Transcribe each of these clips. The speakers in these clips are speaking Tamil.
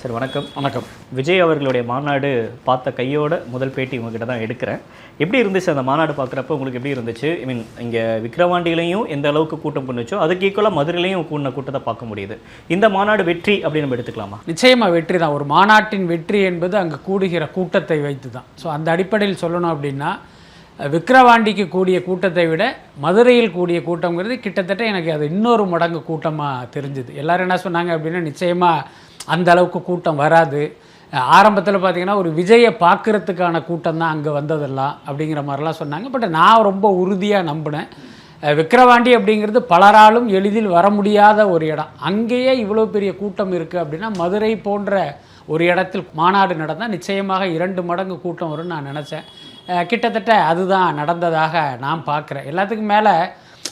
சார் வணக்கம். வணக்கம். விஜய் அவர்களுடைய மாநாடு பார்த்த கையோட முதல் பேட்டி உங்ககிட்ட தான் எடுக்கிறேன். எப்படி இருந்துச்சு அந்த மாநாடு பார்க்குறப்ப? உங்களுக்கு எப்படி இருந்துச்சு? ஐ மீன் இங்கே விக்ரவாண்டியிலையும் எந்த அளவுக்கு கூட்டம் பண்ணுச்சோ அதுக்கு ஈக்குவலாக மதுரையிலையும் கூடின கூட்டத்தை பார்க்க முடியுது. இந்த மாநாடு வெற்றி அப்படின்னு நம்ம எடுத்துக்கலாமா? நிச்சயமாக வெற்றி தான். ஒரு மாநாட்டின் வெற்றி என்பது அங்கே கூடுகிற கூட்டத்தை வைத்து தான் ஸோ அந்த அடிப்படையில் சொல்லணும் அப்படின்னா விக்கிரவாண்டிக்கு கூடிய கூட்டத்தை விட மதுரையில் கூடிய கூட்டங்கிறது கிட்டத்தட்ட எனக்கு அது இன்னொரு மடங்கு கூட்டமாக தெரிஞ்சுது. எல்லோரும் என்ன சொன்னாங்க அப்படின்னா நிச்சயமாக அந்த அளவுக்கு கூட்டம் வராது. ஆரம்பத்தில் பார்த்தீங்கன்னா ஒரு விஜயை பார்க்குறதுக்கான கூட்டம் தான் அங்கே வந்ததெல்லாம் அப்படிங்கிற மாதிரிலாம் சொன்னாங்க. பட் நான் ரொம்ப உறுதியாக நம்பினேன். விக்கிரவாண்டி அப்படிங்கிறது பலராலும் எளிதில் வர முடியாத ஒரு இடம். அங்கேயே இவ்வளோ பெரிய கூட்டம் இருக்குது அப்படின்னா மதுரை போன்ற ஒரு இடத்தில் மாநாடு நடந்தால் நிச்சயமாக இரண்டு மடங்கு கூட்டம் வரும்னு நான் நினச்சேன். கிட்டத்தட்ட அதுதான் நடந்ததாக நான் பார்க்குறேன். எல்லாத்துக்கும் மேலே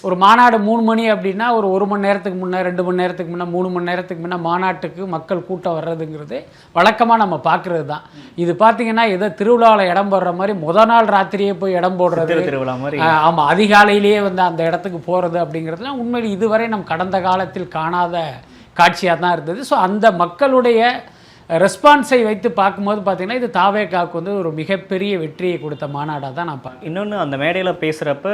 ஒரு மாநாடு மூணு மணி அப்படின்னா ஒரு ஒரு மணி நேரத்துக்கு முன்னே ரெண்டு மணி நேரத்துக்கு முன்னே மூணு மணி நேரத்துக்கு முன்னே மாநாட்டுக்கு மக்கள் கூட்டம் வர்றதுங்கிறது வழக்கமாக நம்ம பார்க்குறது தான் இது பார்த்தீங்கன்னா ஏதோ திருவிழாவில் இடம் போடுற மாதிரி முத நாள் ராத்திரியே போய் இடம் போடுறது. திரு திருவிழா மாதிரி. ஆஹ் ஆமா அதிகாலையிலேயே வந்து அந்த இடத்துக்கு போகிறது அப்படிங்கிறதுலாம் உண்மையில் இதுவரை நம் கடந்த காலத்தில் காணாத காட்சியாக தான் இருந்தது. ஸோ அந்த மக்களுடைய ரெஸ்பான்ஸை வைத்து பார்க்கும்போது பார்த்தீங்கன்னா இது தாவேக்காவுக்கு வந்து ஒரு மிகப்பெரிய வெற்றியை கொடுத்த மாநாடாக தான் நான் இன்னொன்று அந்த மேடையில் பேசுகிறப்ப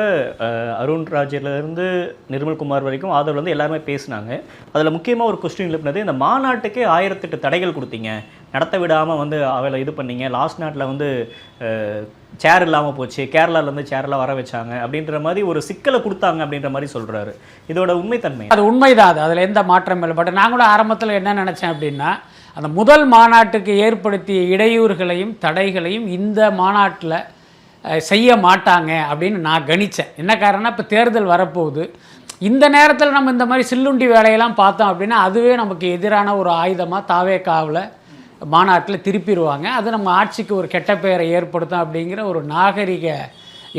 அருண் ராஜிலேருந்து நிர்மல்குமார் வரைக்கும் ஆதரவுலேருந்து எல்லாருமே பேசினாங்க. அதில் முக்கியமாக ஒரு கொஸ்டின் எழுப்பினது இந்த மாநாட்டுக்கே ஆயிரத்தெட்டு தடைகள் கொடுத்தீங்க. நடத்த விடாமல் வந்து அவளை இது பண்ணீங்க. லாஸ்ட் நாட்டில் வந்து சேர் இல்லாமல் போச்சு. கேரளாலேருந்து சேர்லாம் வர வச்சாங்க. அப்படின்ற மாதிரி ஒரு சிக்கலை கொடுத்தாங்க அப்படின்ற மாதிரி சொல்கிறாரு இதோட உண்மைத்தன்மை அது உண்மைதான். அது அதில் எந்த மாற்றம் இல்லை. பட் நான் கூட ஆரம்பத்தில் என்ன நினச்சேன் அப்படின்னா அந்த முதல் மாநாட்டுக்கு ஏற்படுத்திய இடையூறுகளையும் தடைகளையும் இந்த மாநாட்டில் செய்ய மாட்டாங்க அப்படின்னு நான் கணித்தேன் என்ன காரணம்னா இப்போ தேர்தல் வரப்போகுது. இந்த நேரத்தில் நம்ம இந்த மாதிரி சில்லுண்டி வேலையெல்லாம் பார்த்தோம் அப்படின்னா அதுவே நமக்கு எதிரான ஒரு ஆயுதமாக தாவே காவில் மாநாட்டில் திருப்பிடுவாங்க. அது நம்ம ஆட்சிக்கு ஒரு கெட்ட பெயரை ஏற்படுத்தும் அப்படிங்கிற ஒரு நாகரிக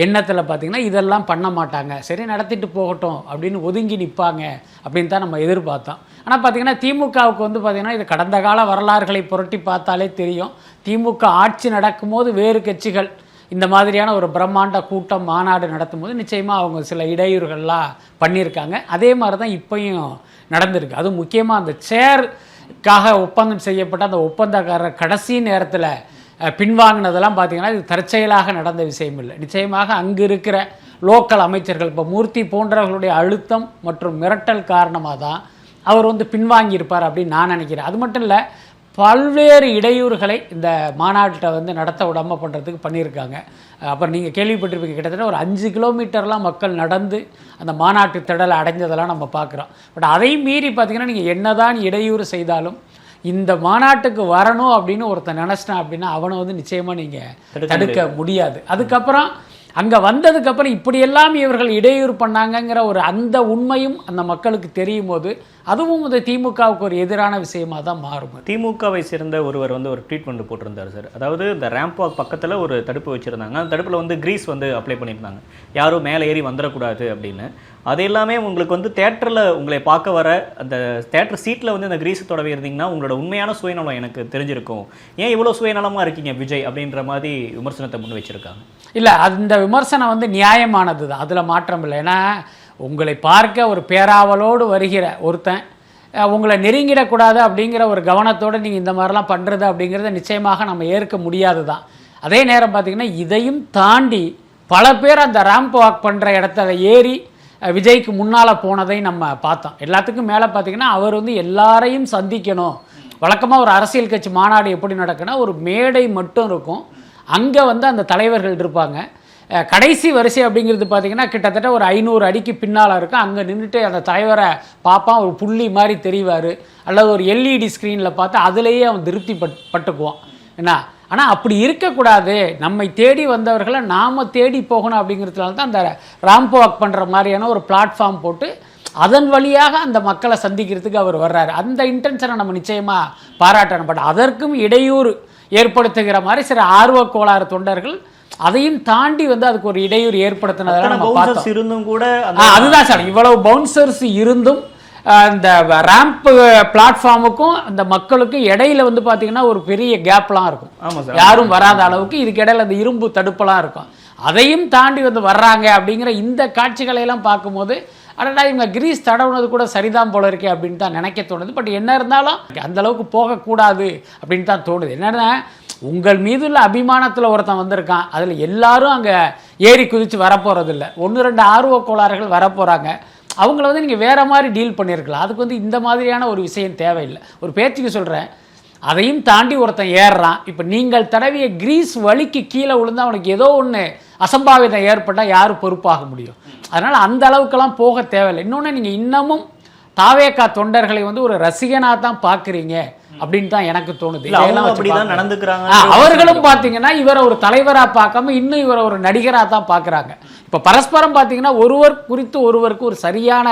எண்ணத்தில் பார்த்திங்கன்னா இதெல்லாம் பண்ண மாட்டாங்க. சரி நடத்திட்டு போகட்டும். அப்படின்னு ஒதுங்கி நிற்பாங்க அப்படின்னு தான் நம்ம எதிர்பார்த்தோம். ஆனால் பார்த்திங்கன்னா திமுகவுக்கு வந்து பார்த்திங்கன்னா இது கடந்த கால வரலாறுகளை புரட்டி பார்த்தாலே தெரியும். திமுக ஆட்சி நடக்கும்போது வேறு கட்சிகள் இந்த மாதிரியான ஒரு பிரம்மாண்ட கூட்டம் மாநாடு நடத்தும் போது நிச்சயமாக அவங்க சில இடையூறுகள்லாம் பண்ணியிருக்காங்க. அதே மாதிரி தான் இப்பையும் நடந்திருக்கு. அதுவும் முக்கியமாக அந்த சேர்க்காக ஒப்பந்தம் செய்யப்பட்ட அந்த ஒப்பந்தக்காரர் கடைசி நேரத்தில் பின்வாங்கினதெல்லாம் பார்த்தீங்கன்னா இது தற்செயலாக நடந்த விஷயம் இல்லை. நிச்சயமாக அங்கு இருக்கிற லோக்கல் அமைச்சர்கள் இப்போ மூர்த்தி போன்றவர்களுடைய அழுத்தம் மற்றும் மிரட்டல் காரணமாக தான் அவர் வந்து பின்வாங்கியிருப்பார் அப்படின்னு நான் நினைக்கிறேன். அது மட்டும் இல்லை பல்வேறு இடையூறுகளை இந்த மாநாட்டை வந்து நடத்த விடாமல் பண்ணுறதுக்கு பண்ணியிருக்காங்க. அப்புறம் நீங்கள் கேள்விப்பட்டிருப்பீங்க கிட்டத்தட்ட ஒரு அஞ்சு கிலோமீட்டர்லாம் மக்கள் நடந்து அந்த மாநாட்டு திடலை அடைஞ்சதெல்லாம் நம்ம பார்க்குறோம். பட் அதையும் மீறி பார்த்தீங்கன்னா நீங்கள் என்னதான் இடையூறு செய்தாலும் இந்த மாநாட்டுக்கு வரணும் அப்படின்னு ஒருத்தன் நினச்சிட்டான் அப்படின்னா அவனை வந்து நிச்சயமாக நீங்கள் தடுக்க முடியாது. அதுக்கப்புறம் அங்கே வந்ததுக்கப்புறம் இப்படியெல்லாம் இவர்கள் இடையூறு பண்ணாங்கங்கிற ஒரு அந்த உண்மையும் அந்த மக்களுக்கு தெரியும் போது அதுவும் இந்த திமுகவுக்கு ஒரு எதிரான விஷயமா தான் மாறும். திமுகவை சேர்ந்த ஒருவர் வந்து ஒரு ட்ரீட்மெண்ட் போட்டிருந்தார் சார் அதாவது இந்த ரேம்ப் வாக் பக்கத்தில் ஒரு தடுப்பு வச்சுருந்தாங்க. அந்த தடுப்பில் வந்து கிரீஸ் வந்து அப்ளை பண்ணியிருந்தாங்க. யாரும் மேலே ஏறி வந்துடக்கூடாது அப்படின்னு. அது எல்லாமே உங்களுக்கு வந்து தேட்டரில் உங்களை பார்க்க வர அந்த தேட்டர் சீட்டில் வந்து இந்த கிரீஸ் தொடவே இருந்தீங்கன்னா உங்களோட உண்மையான சுயநலம் எனக்கு தெரிஞ்சிருக்கும். ஏன் இவ்வளோ சுயநலமாக இருக்கீங்க விஜய்? அப்படின்ற மாதிரி விமர்சனத்தை முன் வச்சிருக்காங்க. இல்லை அந்த விமர்சனம் வந்து நியாயமானது தான் அதில் மாற்றம் இல்லை. ஏன்னா உங்களை பார்க்க ஒரு பேராவலோடு வருகிற ஒருத்தன் உங்களை நெருங்கிடக்கூடாது அப்படிங்கிற ஒரு கவனத்தோடு நீங்கள் இந்த மாதிரிலாம் பண்ணுறது அப்படிங்கிறத நிச்சயமாக நம்ம ஏற்க முடியாது தான் அதே நேரம் பார்த்திங்கன்னா இதையும் தாண்டி பல பேர் அந்த ரேம்ப் வாக் பண்ணுற இடத்துல ஏறி விஜய்க்கு முன்னால் போனதை நம்ம பார்த்தோம். எல்லாத்துக்கும் மேலே பார்த்தீங்கன்னா அவர் வந்து எல்லாரையும் சந்திக்கணும். வழக்கமாக ஒரு அரசியல் கட்சி மாநாடு எப்படி நடக்குன்னா ஒரு மேடை மட்டும் இருக்கும். அங்கே வந்து அந்த தலைவர்கள் இருப்பாங்க. கடைசி வரிசை அப்படிங்கிறது பார்த்தீங்கன்னா கிட்டத்தட்ட ஒரு ஐநூறு அடிக்கு பின்னால் இருக்கும். அங்கே நின்றுட்டு அந்த தலைவரை பார்ப்பான். ஒரு புள்ளி மாதிரி தெரிவார். அல்லது ஒரு எல்இடி ஸ்க்ரீனில் பார்த்து அதுலேயே அவன் திருப்தி பட் பட்டுக்குவான். என்ன? ஆனால் அப்படி இருக்கக்கூடாது. நம்மை தேடி வந்தவர்களை நாம் தேடி போகணும் அப்படிங்கிறதுனால தான் அந்த ராம்ப் வாக் பண்ணுற மாதிரியான ஒரு பிளாட்ஃபார்ம் போட்டு அதன் வழியாக அந்த மக்களை சந்திக்கிறதுக்கு அவர் வர்றாரு. அந்த இன்டென்ஷனை நம்ம நிச்சயமாக பாராட்டணும். பட் அதற்கும் இடையூறு ஏற்படுத்துகிற மாதிரி சில ஆர்வ கோளாறு தொண்டர்கள் அதையும் தாண்டி வந்து அதுக்கு ஒரு இடையூறு ஏற்படுத்தினதால அத்தனை நம்ம பார்த்தோம். இருந்தும் கூட அதுதான் சார். இவ்வளவு பவுன்சர்ஸ் இருந்தும் இந்த ரேம்ப் பிளாட்ஃபார்முக்கும் இந்த மக்களுக்கும் இடையில வந்து பாத்தீங்கன்னா ஒரு பெரிய கேப்லாம் இருக்கும். யாரும் வராத அளவுக்கு இதுக்கு இடையில அந்த இரும்பு தடுப்பெல்லாம் இருக்கும். அதையும் தாண்டி வந்து வர்றாங்க அப்படிங்கிற இந்த காட்சிகளை எல்லாம் பார்க்கும்போது அடடா இவங்க கிரீஸ் தடவுனது கூட சரிதான் போல இருக்கே அப்படின்னு தான் நினைக்க தோணுது. பட் என்ன இருந்தாலும் அந்த அளவுக்கு போகக்கூடாது அப்படின்னு தான் தோணுது. என்னன்னா உங்கள் மீது உள்ள அபிமானத்தில் ஒருத்தன் வந்திருக்கான். அதில் எல்லாரும் அங்கே ஏறி குதித்து வரப்போகிறதில்ல ஒன்று ரெண்டு ஆர்வ கோளாறுகள் வரப்போகிறாங்க அவங்கள வந்து நீங்கள் வேறு மாதிரி டீல் பண்ணியிருக்கலாம் அதுக்கு வந்து இந்த மாதிரியான ஒரு விஷயம் தேவையில்லை. ஒரு பேச்சுக்கு சொல்கிறேன் அதையும் தாண்டி ஒருத்தன் ஏறுறான். இப்போ நீங்கள் தடவிய கிரீஸ் வலிக்கு கீழே விழுந்து அவனுக்கு ஏதோ ஒன்று அசம்பாவிதம் ஏற்பட்டால் யார் பொறுப்பாக முடியும்? அதனால் அந்த அளவுக்கெல்லாம் போக தேவையில்லை. இன்னொன்று நீங்கள் இன்னமும் தாவேக்கா தொண்டர்களை வந்து ஒரு ரசிகனாக தான் பார்க்குறீங்க அப்படின்னு தான் எனக்கு தோணுது. அவர்களும் பார்த்தீங்கன்னா இவரை ஒரு தலைவரா பார்க்காம இன்னும் இவரை ஒரு நடிகரா தான் பார்க்கறாங்க. இப்ப பரஸ்பரம் பார்த்தீங்கன்னா ஒருவர் குறித்து ஒருவருக்கு ஒரு சரியான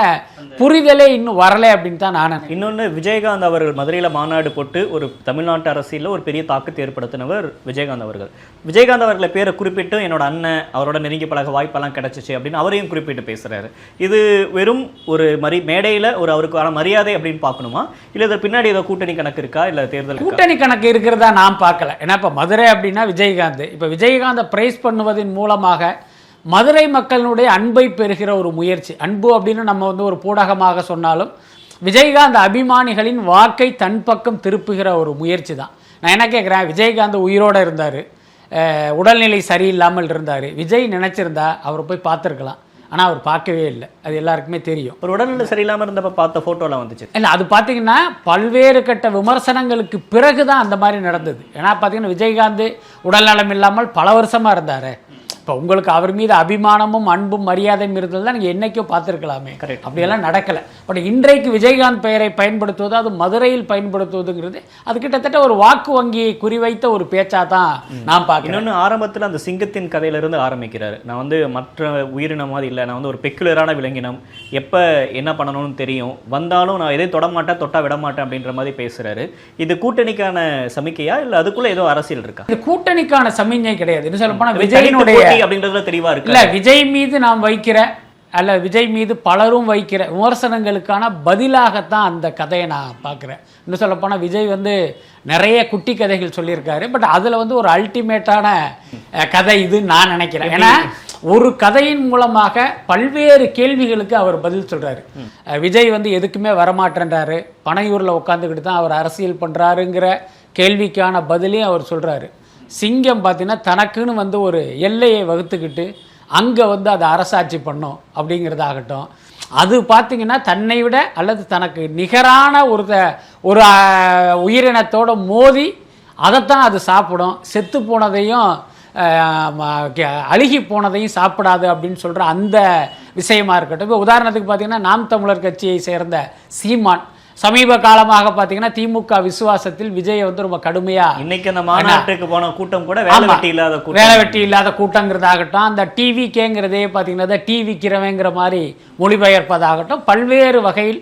புரிதலே இன்னும் வரல அப்படின்னு தான் நான். இன்னொன்னு விஜயகாந்த் அவர்கள் மதுரையில மாநாடு போட்டு ஒரு தமிழ்நாட்டு அரசியல்ல ஒரு பெரிய தாக்கத்தை ஏற்படுத்தினவர் விஜயகாந்த் அவர்கள். விஜயகாந்த் அவர்களை பேரை குறிப்பிட்டு என்னோட அண்ணன் அவரோட நெருங்கி பழக வாய்ப்பெல்லாம் கிடைச்சிச்சு அப்படின்னு அவரையும் குறிப்பிட்டு பேசுறாரு. இது வெறும் ஒரு மரி மேடையில ஒரு அவருக்கான மரியாதை அப்படின்னு பார்க்கணுமா? இல்ல இதில் பின்னாடி ஏதோ கூட்டணி கணக்கு இருக்கா? இல்ல தேர்தல்? கூட்டணி கணக்கு இருக்கிறதா நான் பார்க்கல. ஏன்னா இப்ப மதுரை அப்படின்னா விஜயகாந்த். இப்ப விஜயகாந்தை பிரைஸ் பண்ணுவதன் மூலமாக மதுரை மக்களினுடைய அன்பை பெறுகிற ஒரு முயற்சி. அன்பு அப்படின்னு நம்ம வந்து ஒரு பூடகமாக சொன்னாலும் விஜயகாந்த் அபிமானிகளின் வாக்கை தன் பக்கம் திருப்புகிற ஒரு முயற்சி தான். நான் என்ன கேட்குறேன் விஜயகாந்த் உயிரோட இருந்தார். உடல்நிலை சரியில்லாமல் இருந்தார். விஜய் நினைச்சிருந்தா அவரை போய் பார்த்துருக்கலாம். ஆனால் அவர் பார்க்கவே இல்லை. அது எல்லாருக்குமே தெரியும். ஒரு உடல்நிலை சரியில்லாம இருந்தப்ப பார்த்த போட்டோலாம் வந்துச்சு. இல்லை அது பார்த்தீங்கன்னா பல்வேறு கட்ட விமர்சனங்களுக்கு பிறகு தான் அந்த மாதிரி நடந்தது. ஏன்னா பார்த்தீங்கன்னா விஜயகாந்த் உடல்நலம் இல்லாமல் பல வருஷமாக இருந்தார். இப்போ உங்களுக்கு அவர் மீது அபிமானமும் அன்பும் மரியாதையும் இருந்தது தான் நீங்கள் என்னைக்கோ பார்த்துருக்கலாமே. Correct. அப்படியெல்லாம் நடக்கலை. பட் இன்றைக்கு விஜயகாந்த் பெயரை பயன்படுத்துவது அது மதுரையில் பயன்படுத்துவதுங்கிறது அது கிட்டத்தட்ட ஒரு வாக்கு வங்கியை குறிவைத்த ஒரு பேச்சா தான் நான் பார்க்கிறேன். இன்னொன்னு ஆரம்பத்துல அந்த சிங்கத்தின் கதையில இருந்து ஆரம்பிக்கிறாரு. நான் வந்து மற்ற உயிரினம் மாதிரி இல்லை. நான் வந்து ஒரு பெக்குலரான விலங்கினம். எப்ப என்ன பண்ணணும்னு தெரியும். வந்தாலும் நான் எதையும் தொட மாட்டேன் தொட்டா விட மாட்டேன் அப்படின்ற மாதிரி பேசுறாரு. இது கூட்டணிக்கான சமிக்கையா? இல்ல அதுக்குள்ள ஏதோ அரசியல் இருக்கா? இது கூட்டணிக்கான சமிஞ்சை கிடையாது. இன்னும் சொல்ல போனால் விஜயனுடைய அப்படின்றதுல தெளிவா இருக்கு இல்ல விஜய் மீது நாம் வைக்கிற அல்ல விஜய் மீது பலரும் வைக்கிற விமர்சனங்களுக்கான பதிலாகத்தான் அந்த கதையை நான் பார்க்குறேன். இன்னும் சொல்லப்போனால் விஜய் வந்து நிறைய குட்டி கதைகள் சொல்லியிருக்காரு. பட் அதில் வந்து ஒரு அல்டிமேட்டான கதை இதுன்னு நான் நினைக்கிறேன். ஏன்னா ஒரு கதையின் மூலமாக பல்வேறு கேள்விகளுக்கு அவர் பதில் சொல்றாரு. அஹ், விஜய் வந்து எதுக்குமே வரமாட்டேன்றாரு. பனையூரில் உட்காந்துக்கிட்டு தான் அவர் அரசியல் பண்ணுறாருங்கிற கேள்விக்கான பதிலையும் அவர் சொல்றாரு. சிங்கம் பார்த்தீங்கன்னா தனக்குன்னு வந்து ஒரு எல்லையை வகுத்துக்கிட்டு அங்கே வந்து அதை அரசாட்சி பண்ணும் அப்படிங்கிறதாகட்டும். அது பார்த்தீங்கன்னா தன்னை விட அல்லது தனக்கு நிகரான ஒரு த- ஒரு உயிரினத்தோடு உயிரினத்தோட மோதி அதைத்தான் அது சாப்பிடும். செத்து போனதையும் ம- அழுகி போனதையும் சாப்பிடாது அப்படின்னு சொல்கிற அந்த விஷயமா இருக்கட்டும். இப்போ உதாரணத்துக்கு பார்த்தீங்கன்னா நாம் தமிழர் கட்சியை சேர்ந்த சீமான். சமீப காலமாக பார்த்தீங்கன்னா திமுக விசுவாசத்தில் விஜயை வந்து ரொம்ப கடுமையாக இன்னைக்கு அந்த மாநாட்டுக்கு போன கூட்டம் கூட வேலை. வெட்டி இல்லாத கூட்டம். வேலை வெட்டி இல்லாத கூட்டங்கிறதாகட்டும் அந்த டிவி கேங்கிறதே பார்த்தீங்கன்னா டிவி கிரவங்கிற மாதிரி மொழிபெயர்ப்பதாகட்டும் பல்வேறு வகையில்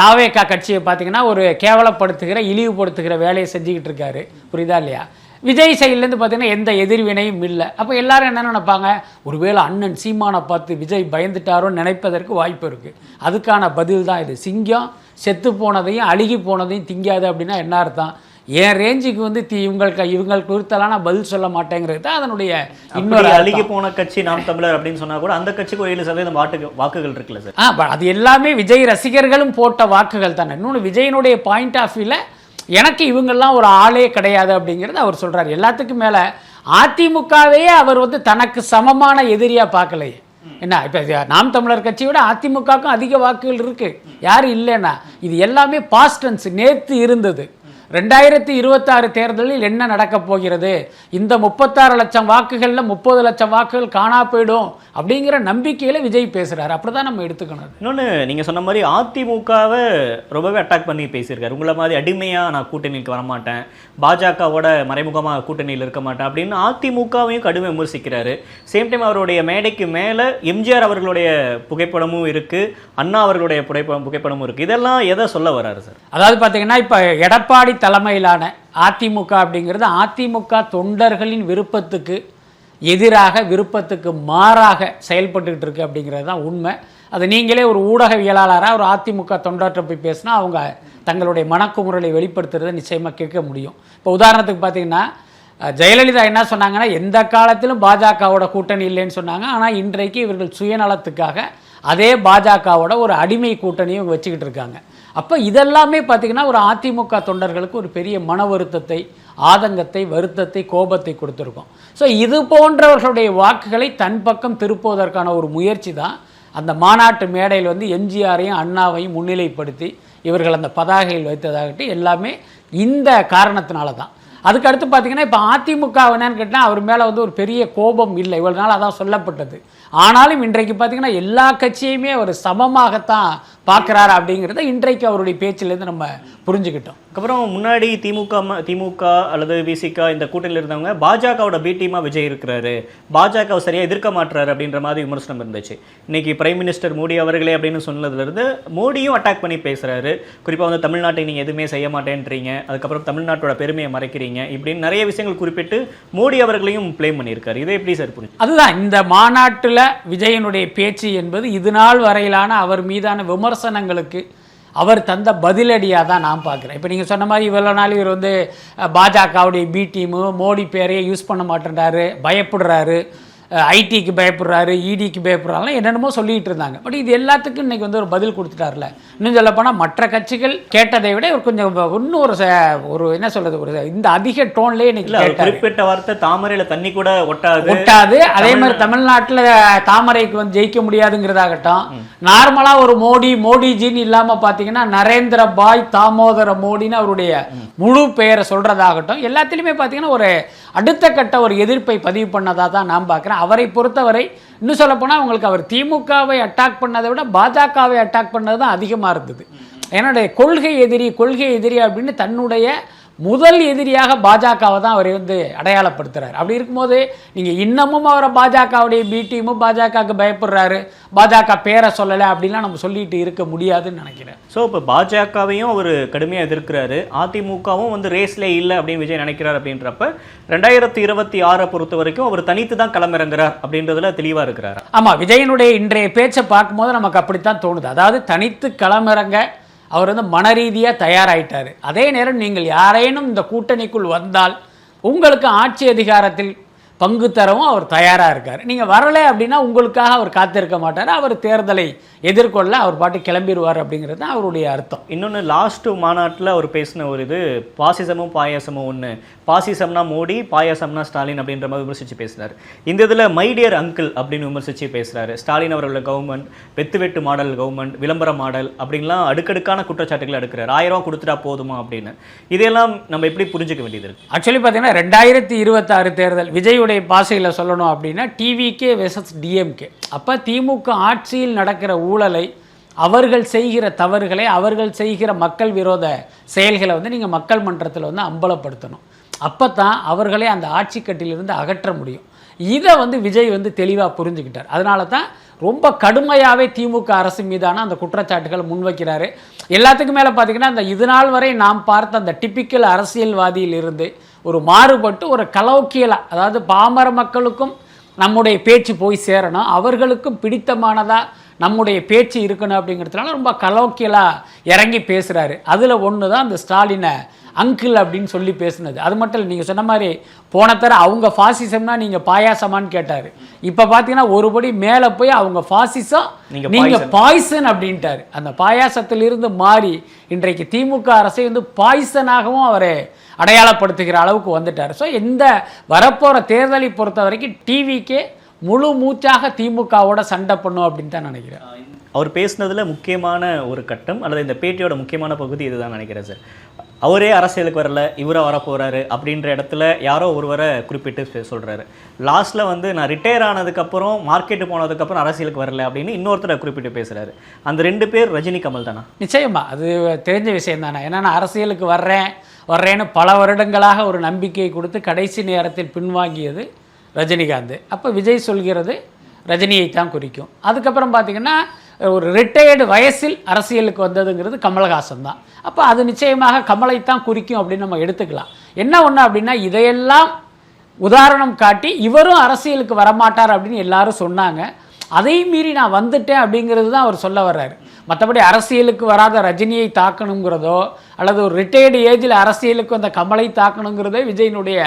தாவேக்கா கட்சியை பார்த்தீங்கன்னா ஒரு கேவலப்படுத்துகிற இழிவுபடுத்துகிற வேலையை செஞ்சுக்கிட்டு இருக்காரு. புரியுதா இல்லையா? விஜய் சைட்லேருந்து பார்த்தீங்கன்னா எந்த எதிர்வினையும் இல்லை. அப்போ எல்லாரும் என்ன நினைப்பாங்க? ஒருவேளை அண்ணன் சீமானை பார்த்து விஜய் பயந்துட்டாரோன்னு நினைப்பதற்கு வாய்ப்பு இருக்குது அதுக்கான பதில் தான் இது. சிங்கம் செத்து போனதையும் அழுகி போனதையும் திங்காது அப்படின்னா என்ன அர்த்தம்? என் ரேஞ்சுக்கு வந்து தி இவங்களுக்கு இவங்களுக்கு குறித்தெல்லாம் நான் பதில் சொல்ல மாட்டேங்கிறது தான் அதனுடைய இன்னொரு. அழுகி போன கட்சி நாம் தமிழர் அப்படின்னு சொன்னா கூட அந்த கட்சிக்கு ஒரு ஏழு சதவீதம் வாக்கு வாக்குகள் இருக்குல்ல சார்? ஆ அது எல்லாமே விஜய் ரசிகர்களும் போட்ட வாக்குகள் தானே. இன்னொன்று விஜயனுடைய பாயிண்ட் ஆஃப் வியூவில் எனக்கு இவங்கெல்லாம் ஒரு ஆளே கிடையாது அப்படிங்கிறது அவர் சொல்றாரு. எல்லாத்துக்கும் மேலே அதிமுகவையே அவர் வந்து தனக்கு சமமான எதிரியாக பார்க்கலையே. என்ன? இப்போ நாம் தமிழர் கட்சியை விட அதிமுகவுக்கும் அதிக வாக்குகள் இருக்கு. யாரும் இல்லைன்னா? இது எல்லாமே பாஸ்டன்ஸ் நேத்து இருந்தது. ரெண்டாயிரத்தி இருபத்தாறு தேர்தலில் என்ன நடக்கப் போகிறது? இந்த முப்பத்தாறு லட்சம் வாக்குகளில் முப்பது லட்சம் வாக்குகள் காணா போயிடும் அப்படிங்கிற நம்பிக்கையில் விஜய் பேசுறாரு. அப்படிதான் நம்ம எடுத்துக்கணும். இன்னொன்று நீங்கள் சொன்ன மாதிரி அதிமுகவை ரொம்பவே அட்டாக் பண்ணி பேசியிருக்காரு. உங்களை மாதிரி அடிமையாக நான் கூட்டணிக்கு வரமாட்டேன். பாஜகவோட மறைமுகமாக கூட்டணியில் இருக்க மாட்டேன் அப்படின்னு அதிமுகவையும் கடுமை விமர்சிக்கிறாரு. சேம் டைம் அவருடைய மேடைக்கு மேலே எம்ஜிஆர் அவர்களுடைய புகைப்படமும் இருக்குது அண்ணா அவர்களுடைய புகைப்படம் புகைப்படமும் இருக்குது இதெல்லாம் எதை சொல்ல வராரு சார் அதாவது பார்த்தீங்கன்னா இப்போ எடப்பாடி தலைமையிலான அதிமுக அப்படிங்கிறது அதிமுக தொண்டர்களின் விருப்பத்துக்கு எதிராக விருப்பத்துக்கு மாறாக செயல்பட்டுக்கிட்டு இருக்கு அப்படிங்கிறது தான் உண்மை. அது நீங்களே ஒரு ஊடகவியலாளராக ஒரு அதிமுக தொண்டாற்ற போய் பேசினா அவங்க தங்களுடைய மனக்குமுறலை வெளிப்படுத்துறதை நிச்சயமாக கேட்க முடியும். இப்போ உதாரணத்துக்கு பார்த்தீங்கன்னா ஜெயலலிதா என்ன சொன்னாங்கன்னா எந்த காலத்திலும் பாஜகவோட கூட்டணி இல்லைன்னு சொன்னாங்க. ஆனால் இன்றைக்கு இவர்கள் சுயநலத்துக்காக அதே பாஜகவோட ஒரு அடிமை கூட்டணியும் வச்சுக்கிட்டு இருக்காங்க. அப்போ இதெல்லாமே பார்த்திங்கன்னா ஒரு அதிமுக தொண்டர்களுக்கு ஒரு பெரிய மன வருத்தத்தை ஆதங்கத்தை வருத்தத்தை கோபத்தை கொடுத்துருக்கோம். ஸோ இது போன்றவர்களுடைய வாக்குகளை தன் பக்கம் திருப்புவதற்கான ஒரு முயற்சி தான் அந்த மாநாட்டு மேடையில் வந்து எம்ஜிஆரையும் அண்ணாவையும் முன்னிலைப்படுத்தி இவர்கள் அந்த பதாகையில் வைத்ததாகட்டும் எல்லாமே இந்த காரணத்தினால தான் அதுக்கடுத்து பார்த்தீங்கன்னா இப்போ அதிமுக என்னன்னு கேட்டால் அவர் மேலே வந்து ஒரு பெரிய கோபம் இல்லை. இவ்வளோ நாள் அதான் சொல்லப்பட்டது. ஆனாலும் இன்றைக்கு பார்த்தீங்கன்னா எல்லா கட்சியுமே ஒரு சமமாகத்தான் பார்க்குறாரு அப்படிங்கிறத இன்றைக்கு அவருடைய பேச்சிலேருந்து நம்ம புரிஞ்சுக்கிட்டோம். அதுக்கப்புறம் முன்னாடி திமுக திமுக அல்லது விசிக இந்த கூட்டணியில் இருந்தவங்க பாஜகவோட பி டீமா விஜய் இருக்கிறாரு. பாஜகவை சரியா எதிர்க்க மாட்டுறாரு அப்படின்ற மாதிரி விமர்சனம் இருந்துச்சு. இன்னைக்கு பிரைம் மினிஸ்டர் மோடி அவர்களே அப்படின்னு சொன்னதுல இருந்து மோடியும் அட்டாக் பண்ணி பேசுறாரு. குறிப்பா வந்து தமிழ்நாட்டை நீங்க எதுவுமே செய்ய மாட்டேன்றீங்க. அதுக்கப்புறம் தமிழ்நாட்டோட பெருமையை மறைக்கிறீங்க இப்படின்னு நிறைய விஷயங்கள் குறிப்பிட்டு மோடி அவர்களையும் ப்ளேம் பண்ணியிருக்காரு. இதை எப்படி சார் புரிஞ்சு அதுதான் இந்த மாநாட்டில் விஜயனுடைய பேச்சு என்பது இது நாள் வரையிலான அவர் மீதான விமர்சனங்களுக்கு அவர் தந்த பதிலடியாக தான் நான் பார்க்குறேன். இப்போ நீங்கள் சொன்ன மாதிரி இவ்வளோ நாள் இவர் வந்து பாஜகவுடைய பி டீமு மோடி பேரையே யூஸ் பண்ண மாட்டேன்றாரு பயப்படுறாரு. ஐடிக்கு பயப்படுறாரு இடிக்கு பயப்படுறாங்க என்னென்னமோ சொல்லிட்டு இருந்தாங்க. பட் இது எல்லாத்துக்கும் இன்னைக்கு வந்து ஒரு பதில் கொடுத்துட்டார்ல. இன்னும் சொல்ல போனால் மற்ற கட்சிகள் கேட்டதை விட இவர் கொஞ்சம் இன்னும் ஒரு ஒரு என்ன சொல்றது ஒரு இந்த அதிக டோன்லேயே கேட்டாரு. குறிப்பிட்ட வார்த்தை தாமரையில தண்ணி கூட ஒட்டாது. ஒட்டாது. அதே மாதிரி தமிழ்நாட்டுல தாமரைக்கு வந்து ஜெயிக்க முடியாதுங்கிறதாகட்டும் நார்மலா ஒரு மோடி மோடிஜின்னு இல்லாம பாத்தீங்கன்னா நரேந்திர பாய் தாமோதர மோடின்னு அவருடைய முழு பெயரை சொல்றதாகட்டும் எல்லாத்துலயுமே பாத்தீங்கன்னா ஒரு அடுத்த கட்ட ஒரு எதிர்ப்பை பதிவு பண்ணதா தான் நான் பார்க்குறேன் அவரை பொறுத்தவரை இன்னும் சொல்ல போனா உங்களுக்கு அவர் திமுகவை அட்டாக் பண்ணதை விட பாஜகவை அட்டாக் பண்ணது தான் அதிகமா இருந்தது. என்னுடைய கொள்கை எதிரி கொள்கை எதிரி அப்படின்னு தன்னுடைய முதல் எதிரியாக பாஜகவை தான் அவர் வந்து அடையாளப்படுத்துறாரு. அப்படி இருக்கும்போது நீங்க இன்னமும் அவரை பாஜகவுடைய பி டீமும் பாஜகவுக்கு பயப்படுறாரு. பாஜக பேரை சொல்லலை அப்படிலாம் நம்ம சொல்லிட்டு இருக்க முடியாதுன்னு நினைக்கிறேன். ஸோ இப்போ பாஜகவையும் அவர் கடுமையாக எதிர்க்கிறாரு. அதிமுகவும் வந்து ரேஸ்ல இல்லை அப்படின்னு விஜய் நினைக்கிறார் அப்படின்றப்ப ரெண்டாயிரத்தி இருபத்தி ஆறை பொறுத்த வரைக்கும் அவர் தனித்து தான் களமிறங்குறார் அப்படின்றதுல தெளிவாக இருக்கிறார்? ஆமா விஜயனுடைய இன்றைய பேச்சை பார்க்கும்போது நமக்கு அப்படித்தான் தோணுது. அதாவது தனித்து களமிறங்க அவர் வந்து மனரீதியாக தயாராயிட்டார். அதே நேரம் நீங்கள் யாரேனும் இந்த கூட்டணிக்குள் வந்தால் உங்களுக்கு ஆட்சி அதிகாரத்தில் பங்கு தரவும் அவர் தயாராக இருக்கார். நீங்கள் வரலை அப்படின்னா உங்களுக்காக அவர் காத்திருக்க மாட்டார். அவர் தேர்தலை எதிர்கொள்ள அவர் பாட்டு கிளம்பிடுவார் அப்படிங்கிறது தான் அவருடைய அர்த்தம். இன்னொன்று லாஸ்ட் மாநாட்டில் அவர் பேசின ஒரு இது பாசிசமும் பாயாசமும் ஒன்று பாசிசம்னா மோடி பாயாசம்னா ஸ்டாலின் அப்படின்ற மாதிரி விமர்சித்து பேசினார். இந்த இதில் மைடியர் அங்கிள் அப்படின்னு விமர்சித்து பேசுகிறாரு ஸ்டாலின் அவர்களோட கவர்மெண்ட் வெத்து வெட்டு மாடல் கவர்மெண்ட் விளம்பர மாடல் அப்படின்லாம் அடுக்கடுக்கான குற்றச்சாட்டுகள் எடுக்கிறார். ஆயிரம் ரூபா கொடுத்துட்டா போதுமா அப்படின்னு. இதையெல்லாம் நம்ம எப்படி புரிஞ்சுக்க வேண்டியது இருக்கு? ஆக்சுவலி பார்த்தீங்கன்னா ரெண்டாயிரத்தி இருபத்தாறு தேர்தல் விஜயுடைய பாஷையில் சொல்லணும் அப்படின்னா டிவிகே வெசஸ் டிஎம்கே அப்போ திமுக ஆட்சியில் நடக்கிற ஊழலை அவர்கள் செய்கிற தவறுகளை அவர்கள் செய்கிற மக்கள் விரோத செயல்களை வந்து நீங்கள் மக்கள் மன்றத்தில் வந்து அம்பலப்படுத்தணும். அப்போ தான் அவர்களை அந்த ஆட்சி கட்டிலிருந்து அகற்ற முடியும். இதை வந்து விஜய் வந்து தெளிவாக புரிஞ்சுக்கிட்டார். அதனால தான் ரொம்ப கடுமையாகவே திமுக அரசு மீதான அந்த குற்றச்சாட்டுகள் முன்வைக்கிறாரு. எல்லாத்துக்கும் மேலே பார்த்தீங்கன்னா அந்த இது நாள் வரை நாம் பார்த்த அந்த டிப்பிக்கல் அரசியல்வாதியில் இருந்து ஒரு மாறுபட்டு ஒரு கலோக்கியலா அதாவது பாமர மக்களுக்கும் நம்முடைய பேச்சு போய் சேரணும். அவர்களுக்கும் பிடித்தமானதா நம்முடைய பேச்சு இருக்கணும் அப்படிங்கிறதுனால ரொம்ப கலோக்கியலா இறங்கி பேசுறாரு. அதுல ஒன்று தான் அந்த ஸ்டாலினை அங்கிள் அப்படின்னு சொல்லி பேசுனது. அது மட்டும் இல்லை நீங்கள் சொன்ன மாதிரி போன தர அவங்க ஃபாசிசம்னா நீங்கள் பாயாசமான்னு கேட்டார். இப்போ பார்த்தீங்கன்னா ஒருபடி மேலே போய் அவங்க ஃபாசிசம் நீங்க நீங்க பாய்சன் அப்படின்ட்டாரு. அந்த பாயாசத்திலிருந்து மாறி இன்றைக்கு திமுக அரசை வந்து பாய்சனாகவும் அவர் அடையாளப்படுத்துகிற அளவுக்கு வந்துட்டார். ஸோ இந்த வரப்போற தேர்தலை பொறுத்த வரைக்கும் டிவிக்கே முழு மூச்சாக திமுகவோட சண்டை பண்ணும் அப்படின்னு தான் நினைக்கிறேன். அவர் பேசுனதுல முக்கியமான ஒரு கட்டம் அல்லது இந்த பேட்டியோட முக்கியமான பகுதி இதுதான் நினைக்கிறேன் சார். அவரே அரசியலுக்கு வரல இவரா வர போறாரு அப்படின்ற இடத்துல யாரோ ஒருவரை குறிப்பிட்டு சொ- சொல்றாரு. லாஸ்ட்ல வந்து நான் ரிட்டையர் ஆனதுக்கப்புறம் மார்க்கெட்டு போனதுக்கப்புறம் அரசியலுக்கு வரல அப்படின்னு இன்னொருத்தரை குறிப்பிட்டு பேசுறாரு. அந்த ரெண்டு பேர் ரஜினி கமல் தானா நிச்சயமா அது தெரிஞ்ச விஷயம் தானே. ஏன்னா நான் அரசியலுக்கு வர்றேன் வர்றேன்னு பல வருடங்களாக ஒரு நம்பிக்கையை கொடுத்து கடைசி நேரத்தில் பின்வாங்கியது ரஜினிகாந்த். அப்போ விஜய் சொல்கிறது ரஜினியை தான் குறிக்கும். அதுக்கப்புறம் பார்த்திங்கன்னா ஒரு ரிட்டையர்டு வயசில் அரசியலுக்கு வந்ததுங்கிறது கமலஹாசன் தான். அப்போ அது நிச்சயமாக கமலை தான் குறிக்கும் அப்படின்னு நம்ம எடுத்துக்கலாம். என்ன ஒன்று அப்படின்னா இதையெல்லாம் உதாரணம் காட்டி இவரும் அரசியலுக்கு வரமாட்டார் அப்படின்னு எல்லாரும் சொன்னாங்க. அதையும் மீறி நான் வந்துட்டேன் அப்படிங்கிறது தான் அவர் சொல்ல வர்றாரு. மற்றபடி அரசியலுக்கு வராத ரஜினியை தாக்கணுங்கிறதோ அல்லது ஒரு ரிட்டையர்டு ஏஜில் அரசியலுக்கு வந்த கமலை தாக்கணுங்கிறதே விஜயினுடைய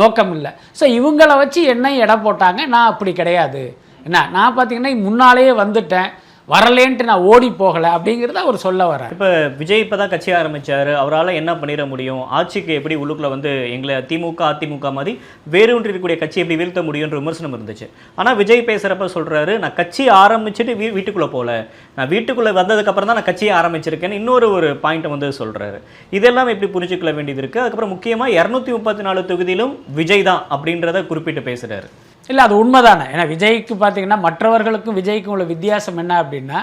நோக்கம் இல்லை ஸோ இவங்களை வச்சு என்ன எடை போட்டாங்க. நான் அப்படி கிடையாது. என்ன? நான் பார்த்தீங்கன்னா முன்னாலேயே வந்துட்டேன். வரலேன்ட்டு நான் ஓடி போகலை அப்படிங்கிறத அவர் சொல்ல வர இப்போ விஜய் இப்போ தான் கட்சி ஆரம்பித்தார் அவரால் என்ன பண்ணிட முடியும்? ஆட்சிக்கு எப்படி உள்ளுக்குள்ள வந்து எங்களை திமுக அதிமுக மாதிரி வேறு ஒன்று இருக்கக்கூடிய கட்சி எப்படி வீழ்த்த முடியும்ன்ற விமர்சனம் இருந்துச்சு. ஆனால் விஜய் பேசுகிறப்ப சொல்கிறாரு நான் கட்சி ஆரம்பிச்சுட்டு வீ வீட்டுக்குள்ளே போகல நான் வீட்டுக்குள்ளே வந்ததுக்கப்புறம் தான் நான் கட்சியை ஆரம்பிச்சிருக்கேன்னு இன்னொரு ஒரு பாயிண்ட்டை வந்து சொல்கிறாரு இதெல்லாம் எப்படி புரிஞ்சுக்கொள்ள வேண்டியது இருக்குது அதுக்கப்புறம் முக்கியமாக இரநூத்தி முப்பத்தி நாலு தொகுதியிலும் விஜய் தான் அப்படின்றத குறிப்பிட்டு பேசுகிறாரு இல்லை அது உண்மைதானே. ஏன்னா விஜய்க்கு பார்த்தீங்கன்னா மற்றவர்களுக்கும் விஜய்க்கும் உள்ள வித்தியாசம் என்ன அப்படின்னா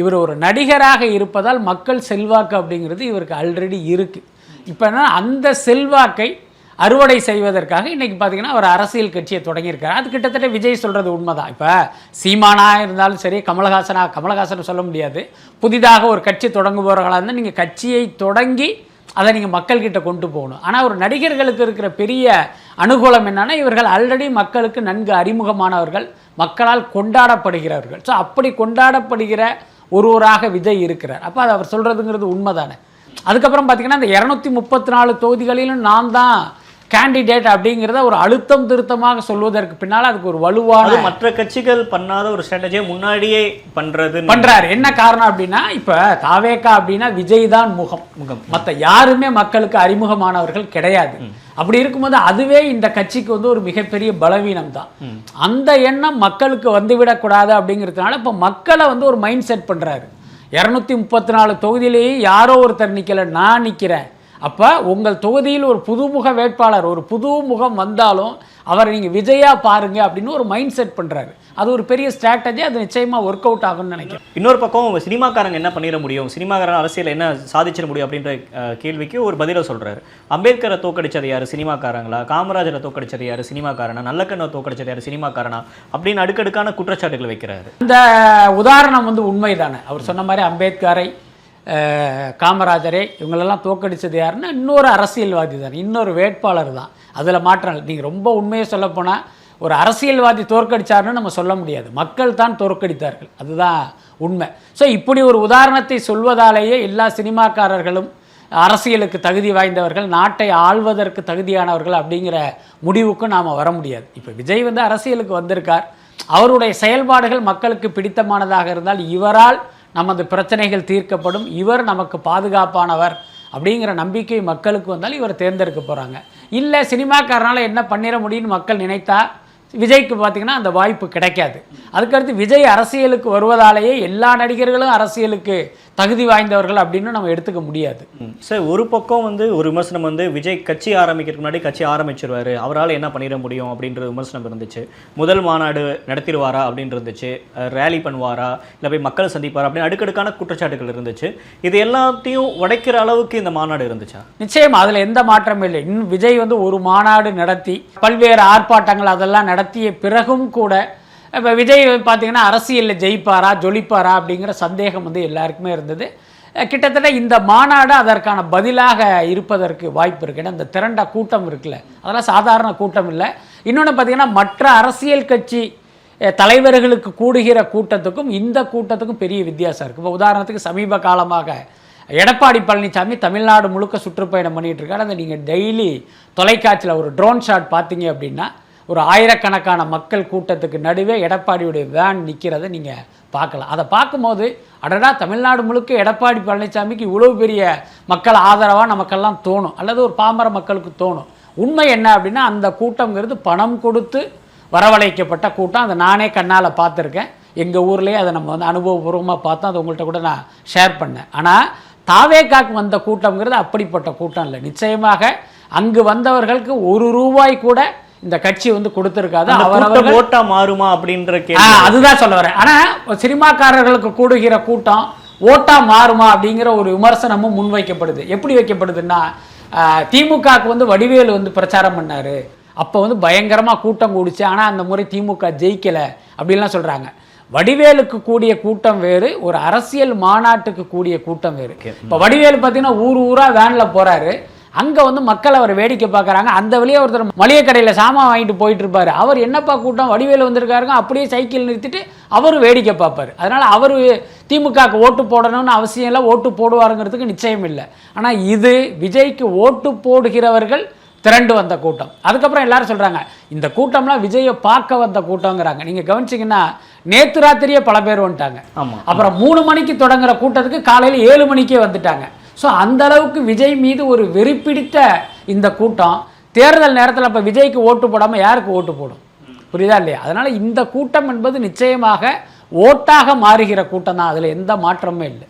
இவர் ஒரு நடிகராக இருப்பதால் மக்கள் செல்வாக்கு அப்படிங்கிறது இவருக்கு ஆல்ரெடி இருக்குது இப்போ என்ன அந்த செல்வாக்கை அறுவடை செய்வதற்காக இன்னைக்கு பார்த்தீங்கன்னா அவர் அரசியல் கட்சியை தொடங்கியிருக்காரு. அது கிட்டத்தட்ட விஜய் சொல்கிறது உண்மைதான். இப்போ சீமானா இருந்தாலும் சரி கமலஹாசனாக கமலஹாசன் சொல்ல முடியாது. புதிதாக ஒரு கட்சி தொடங்குபவர்களாக இருந்தால் நீங்கள் கட்சியை தொடங்கி அதை நீங்கள் மக்கள்கிட்ட கொண்டு போகணும். ஆனால் ஒரு நடிகர்களுக்கு இருக்கிற பெரிய அனுகூலம் என்னென்னா இவர்கள் ஆல்ரெடி மக்களுக்கு நன்கு அறிமுகமானவர்கள் மக்களால் கொண்டாடப்படுகிறவர்கள். ஸோ அப்படி கொண்டாடப்படுகிற ஒருவராக விஜய் இருக்கிறார். அப்போ அது அவர் சொல்கிறதுங்கிறது உண்மைதானே? அதுக்கப்புறம் பார்த்திங்கன்னா இந்த இரநூத்தி முப்பத்தி நாலு தொகுதிகளிலும் நான் தான் கேண்டிடேட் அப்படிங்கிறத ஒரு அழுத்தம் திருத்தமாக சொல்வதற்கு பின்னால் அதுக்கு ஒரு வலுவான மற்ற கட்சிகள் பண்ணாத ஒரு ஸ்ட்ராட்டஜியை முன்னாடியே பண்றது. பண்றாரு. என்ன காரணம் அப்படின்னா இப்ப தாவேக்கா அப்படின்னா விஜய் தான் முகம் முகம். மத்த யாருமே மக்களுக்கு அறிமுகமானவர்கள் கிடையாது. அப்படி இருக்கும்போது அதுவே இந்த கட்சிக்கு வந்து ஒரு மிகப்பெரிய பலவீனம் தான். அந்த எண்ணம் மக்களுக்கு வந்துவிடக்கூடாது அப்படிங்கிறதுனால இப்ப மக்களை வந்து ஒரு மைண்ட் செட் பண்றாரு. இரநூத்தி முப்பத்தி நாலு தொகுதியிலேயே யாரோ ஒருத்தர் நிக்கல நான் நிக்கிறேன். அப்ப உங்கள் தொகுதியில் ஒரு புதுமுக வேட்பாளர் ஒரு புது முகம் வந்தாலும் அவரை நீங்க விஜயா பாருங்க அப்படின்னு ஒரு மைண்ட் செட் பண்றாரு. அது ஒரு பெரிய ஸ்ட்ராட்டஜி அது நிச்சயமா ஒர்க் அவுட் ஆகும்னு நினைக்கிறேன். இன்னொரு பக்கம் சினிமாக்காரங்க என்ன பண்ணிட முடியும்? சினிமாக்காரன் அரசியல் என்ன சாதிச்சிட முடியும் அப்படின்ற கேள்விக்கு ஒரு பதிலை சொல்றாரு. அம்பேத்கரை தோக்கடிச்சது யாரு? சினிமாக்காரங்களா? காமராஜரை தோக்கடிச்சது யாரு? சினிமாக்காரனா? நல்லக்கண்ணை தோக்கடிச்சது யாரு? சினிமாக்காரனா? அப்படின்னு அடுக்கடுக்கான குற்றச்சாட்டுகள் வைக்கிறாரு. இந்த உதாரணம் வந்து உண்மைதானே? அவர் சொன்ன மாதிரி அம்பேத்கரை காமராஜரை இவங்களெல்லாம் தோக்கடித்தது யாருன்னா இன்னொரு அரசியல்வாதி தான். இன்னொரு வேட்பாளர் தான். அதில் மாற்றம் நீங்கள் ரொம்ப உண்மையை சொல்லப்போனால் ஒரு அரசியல்வாதி தோற்கடிச்சாருன்னு நம்ம சொல்ல முடியாது. மக்கள் தான் தோற்கடித்தார்கள். அதுதான் உண்மை. ஸோ இப்படி ஒரு உதாரணத்தை சொல்வதாலேயே எல்லா சினிமாக்காரர்களும் அரசியலுக்கு தகுதி வாய்ந்தவர்கள் நாட்டை ஆள்வதற்கு தகுதியானவர்கள் அப்படிங்கிற முடிவுக்கும் நாம் வர முடியாது. இப்போ விஜய் வந்து அரசியலுக்கு வந்திருக்கார். அவருடைய செயல்பாடுகள் மக்களுக்கு பிடித்தமானதாக இருந்தால் இவரால் நமது பிரச்சனைகள் தீர்க்கப்படும் இவர் நமக்கு பாதுகாப்பானவர் அப்படிங்கிற நம்பிக்கை மக்களுக்கு வந்தால் இவர் தேர்ந்தெடுக்க போகிறாங்க இல்லை சினிமாக்காரனால் என்ன பண்ணிட முடியும்னு மக்கள் நினைத்தா விஜய்க்கு பார்த்திங்கன்னா அந்த வாய்ப்பு கிடைக்காது. அதுக்கடுத்து விஜய் அரசியலுக்கு வருவதாலேயே எல்லா நடிகர்களும் அரசியலுக்கு தகுதி வாய்ந்தவர்கள் அப்படின்னு நம்ம எடுத்துக்க முடியாது. சார் ஒரு பக்கம் வந்து ஒரு விமர்சனம் வந்து விஜய் கட்சி ஆரம்பிக்கிறதுக்கு முன்னாடி கட்சி ஆரம்பிச்சிருவாரு. அவரால் என்ன பண்ணிட முடியும் அப்படின்ற விமர்சனம் இருந்துச்சு. முதல் மாநாடு நடத்திடுவாரா அப்படின்னு இருந்துச்சு. ரேலி பண்ணுவாரா? இல்லை போய் மக்கள் சந்திப்பாரா? அப்படின்னு அடுக்கடுக்கான குற்றச்சாட்டுகள் இருந்துச்சு. இது எல்லாத்தையும் உடைக்கிற அளவுக்கு இந்த மாநாடு இருந்துச்சா? நிச்சயம் அதில் எந்த மாற்றமும் இல்லை. இன்னும் விஜய் வந்து ஒரு மாநாடு நடத்தி பல்வேறு ஆர்ப்பாட்டங்கள் அதெல்லாம் நடத்திய பிறகும் கூட இப்போ விஜய் பார்த்தீங்கன்னா அரசியலில் ஜெயிப்பாரா ஜொலிப்பாரா அப்படிங்கிற சந்தேகம் வந்து எல்லாருக்குமே இருந்தது. கிட்டத்தட்ட இந்த மாநாடு அதற்கான பதிலாக இருப்பதற்கு வாய்ப்பு இருக்கு. ஏன்னா இந்த திரண்ட கூட்டம் இருக்குல்ல. அதெல்லாம் சாதாரண கூட்டம் இல்லை. இன்னொன்று பார்த்தீங்கன்னா மற்ற அரசியல் கட்சி தலைவர்களுக்கு கூடுகிற கூட்டத்துக்கும் இந்த கூட்டத்துக்கும் பெரிய வித்தியாசம் இருக்குது இப்போ உதாரணத்துக்கு சமீப காலமாக எடப்பாடி பழனிசாமி தமிழ்நாடு முழுக்க சுற்றுப்பயணம் பண்ணிட்டு இருக்காரு. அதை நீங்கள் டெய்லி தொலைக்காட்சியில் ஒரு ட்ரோன் ஷாட் பார்த்தீங்க அப்படின்னா ஒரு ஆயிரக்கணக்கான மக்கள் கூட்டத்துக்கு நடுவே எடப்பாடியுடைய வேன் நிற்கிறத நீங்கள் பார்க்கலாம். அதை பார்க்கும்போது அடடா தமிழ்நாடு முழுக்க எடப்பாடி பழனிசாமிக்கு இவ்வளோ பெரிய மக்கள் ஆதரவாக நமக்கெல்லாம் தோணும். அல்லது ஒரு பாமர மக்களுக்கு தோணும். உண்மை என்ன அப்படின்னா அந்த கூட்டங்கிறது பணம் கொடுத்து வரவழைக்கப்பட்ட கூட்டம். அதை நானே கண்ணால் பார்த்துருக்கேன். எங்கள் ஊர்லேயே அதை நம்ம வந்து அனுபவபூர்வமாக பார்த்தோம். அதை உங்கள்கிட்ட கூட நான் ஷேர் பண்ணேன். ஆனால் தாவேக்காக்கு வந்த கூட்டம்ங்கிறது அப்படிப்பட்ட கூட்டம் இல்லை. நிச்சயமாக அங்கு வந்தவர்களுக்கு ஒரு ரூபாய் கூட இந்த கட்சி வந்து கொடுத்துருக்காது. அவரவர்கள் ஓட்டா மாறுமா அப்படின்ற அதுதான் சொல்ல வரேன். ஆனா சினிமாக்காரர்களுக்கு கூடுகிற கூட்டம் ஓட்டா மாறுமா அப்படிங்கிற ஒரு விமர்சனமும் முன்வைக்கப்படுது. எப்படி வைக்கப்படுதுன்னா திமுகவுக்கு வந்து வடிவேலு வந்து பிரச்சாரம் பண்ணாரு. அப்போ வந்து பயங்கரமா கூட்டம் கூடிச்சு. ஆனா அந்த முறை திமுக ஜெயிக்கல அப்படின்லாம் சொல்றாங்க. வடிவேலுக்கு கூடிய கூட்டம் வேறு ஒரு அரசியல் மாநாட்டுக்கு கூடிய கூட்டம் வேறு. இப்போ வடிவேலு பார்த்தீங்கன்னா ஊர் ஊரா வேன்ல போறாரு. அங்கே வந்து மக்கள் அவர் வேடிக்கை பார்க்குறாங்க. அந்த வழியே ஒருத்தர் மளிகை கடையில் சாமான் வாங்கிட்டு போயிட்டு இருப்பாரு அவர் என்னப்பா கூட்டம்? வடிவேலு வந்திருக்காருங்க. அப்படியே சைக்கிள் நிறுத்திட்டு அவர் வேடிக்கை பார்ப்பார். அதனால் அவர் திமுகவுக்கு ஓட்டு போடணும்னு அவசியம் இல்லை. ஓட்டு போடுவாருங்கிறதுக்கு நிச்சயம் இல்லை. ஆனால் இது விஜய்க்கு ஓட்டு போடுகிறவர்கள் திரண்டு வந்த கூட்டம். அதுக்கப்புறம் எல்லாரும் சொல்றாங்க இந்த கூட்டம்லாம் விஜயை பார்க்க வந்த கூட்டங்கிறாங்க நீங்க கவனிச்சீங்கன்னா நேத்து ராத்திரியே பல பேர் வந்துட்டாங்க. ஆமா. அப்புறம் மூணு மணிக்கு தொடங்குற கூட்டத்துக்கு காலையில் ஏழு மணிக்கே வந்துட்டாங்க. ஸோ அந்த அளவுக்கு விஜய் மீது ஒரு வெறிப்பிடித்த இந்த கூட்டம் தேர்தல் நேரத்தில் இப்போ விஜய்க்கு ஓட்டு போடாமல் யாருக்கு ஓட்டு போடும்? புரியுதா இல்லையா? அதனால இந்த கூட்டம் என்பது நிச்சயமாக ஓட்டாக மாறுகிற கூட்டம் தான் அதில் எந்த மாற்றமும் இல்லை.